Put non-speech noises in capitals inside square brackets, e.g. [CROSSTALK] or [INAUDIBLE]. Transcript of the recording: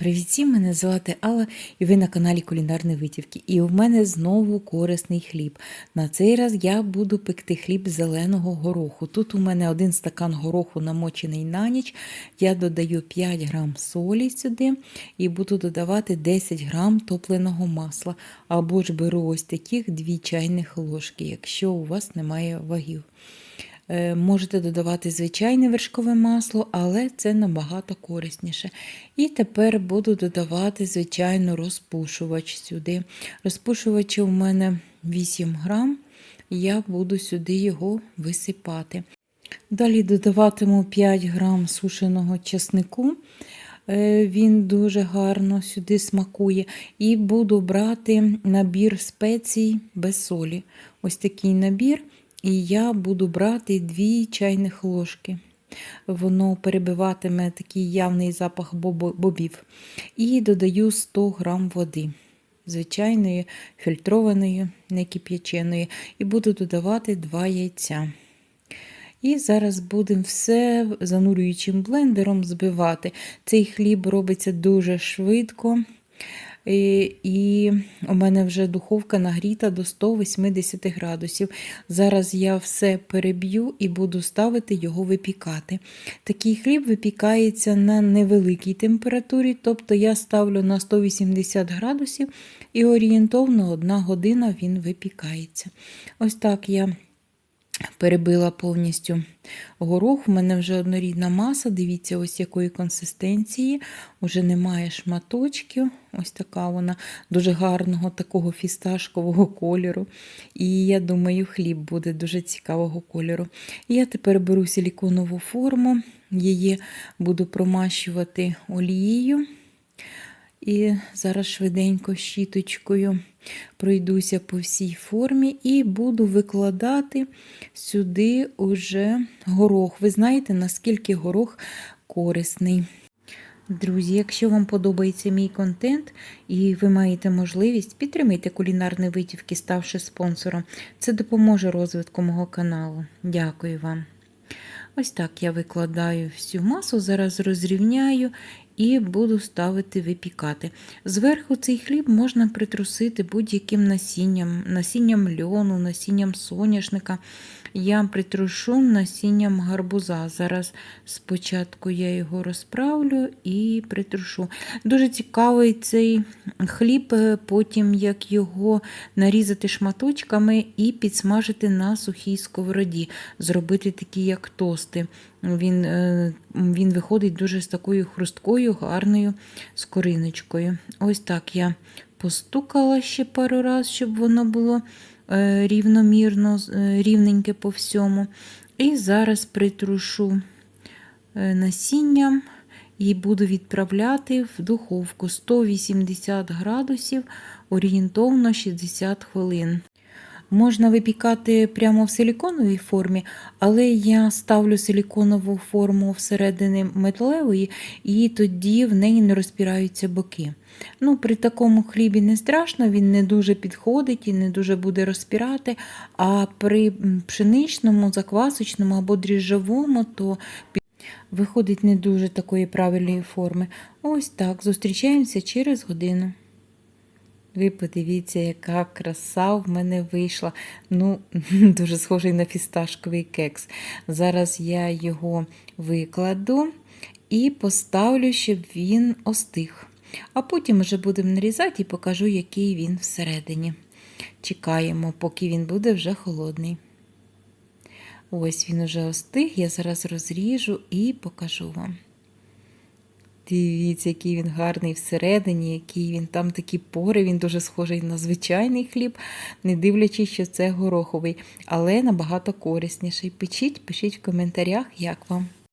Привіт всім, мене звати Алла, і ви на каналі Кулінарні Витівки. І у мене знову корисний хліб. На цей раз я буду пекти хліб зеленого гороху. Тут у мене один стакан гороху намочений на ніч. Я додаю 5 грам солі сюди і буду додавати 10 грам топленого масла. Або ж беру ось таких 2 чайних ложки, якщо у вас немає вагів. Е, Можете додавати звичайне вершкове масло, але це набагато корисніше. І тепер буду додавати, звичайно, розпушувач сюди. Розпушувач у мене 8 грам, я буду сюди його висипати. Далі додаватиму 5 грам сушеного чеснику. Е, Він дуже гарно сюди смакує. І буду брати набір спецій без солі. Ось такий набір. І я буду брати 2 чайних ложки. Воно перебиватиме такий явний запах бобів. І додаю 100 грам води. Звичайної, фільтрованої, не кип'яченої. І буду додавати 2 яйця. І зараз будемо все занурюючим блендером збивати. Цей хліб робиться дуже швидко. І, і у мене вже духовка нагріта до 180 градусів. Зараз я все переб'ю і буду ставити його випікати. Такий хліб випікається на невеликій температурі, тобто я ставлю на 180 градусів і орієнтовно 1 година він випікається. Ось так я перебила повністю горох. У мене вже однорідна маса. Дивіться, ось якої консистенції. Уже немає шматочків. Ось така вона дуже гарного такого фісташкового кольору. І я думаю, хліб буде дуже цікавого кольору. Я тепер беру силіконову форму, її буду промащувати олією. І зараз швиденько щіточкою пройдуся по всій формі і буду викладати сюди уже горох. Ви знаєте, наскільки горох корисний. Друзі, якщо вам подобається мій контент і ви маєте можливість, підтримайте кулінарні витівки, ставши спонсором. Це допоможе розвитку мого каналу. Дякую вам. Ось так я викладаю всю масу, зараз розрівняю і буду ставити випікати. Зверху цей хліб можна притрусити будь-яким насінням, насінням льону, насінням соняшника. Я притрушу насінням гарбуза. Зараз спочатку я його розправлю і притрушу. Дуже цікавий цей хліб, е, потім як його нарізати шматочками і підсмажити на сухій сковороді, зробити такі, як тости. Він е, він виходить дуже з такою хрусткою, гарною скориночкою. Ось так я постукала ще пару разів, щоб воно було рівномірно, е, рівненьке по всьому. І зараз притрушу насінням і буду відправляти в духовку 180 градусів, орієнтовно 60 хвилин. Можна випікати прямо в силіконовій формі, але я ставлю силіконову форму всередині металевої, і тоді в неї не розпираються боки. Ну, При такому хлібі не страшно, він не дуже підходить і не дуже буде розпирати. А при пшеничному, заквасочному або дріжджовому, то виходить не дуже такої правильної форми. Ось так. Зустрічаємося через годину. Ви подивіться, яка краса в мене вийшла. Ну, [LAUGHS] Дуже схожий на фісташковий кекс. Зараз я його викладу і поставлю, щоб він остиг. А потім вже будемо нарізати і покажу, який він всередині. Чекаємо, поки він буде вже холодний. Ось він уже остиг, я зараз розріжу і покажу вам. Дивіться, який він гарний всередині, який він там такі пори, він дуже схожий на звичайний хліб, не дивлячись, що це гороховий, але набагато корисніший. Печіть, пишіть в коментарях, як вам.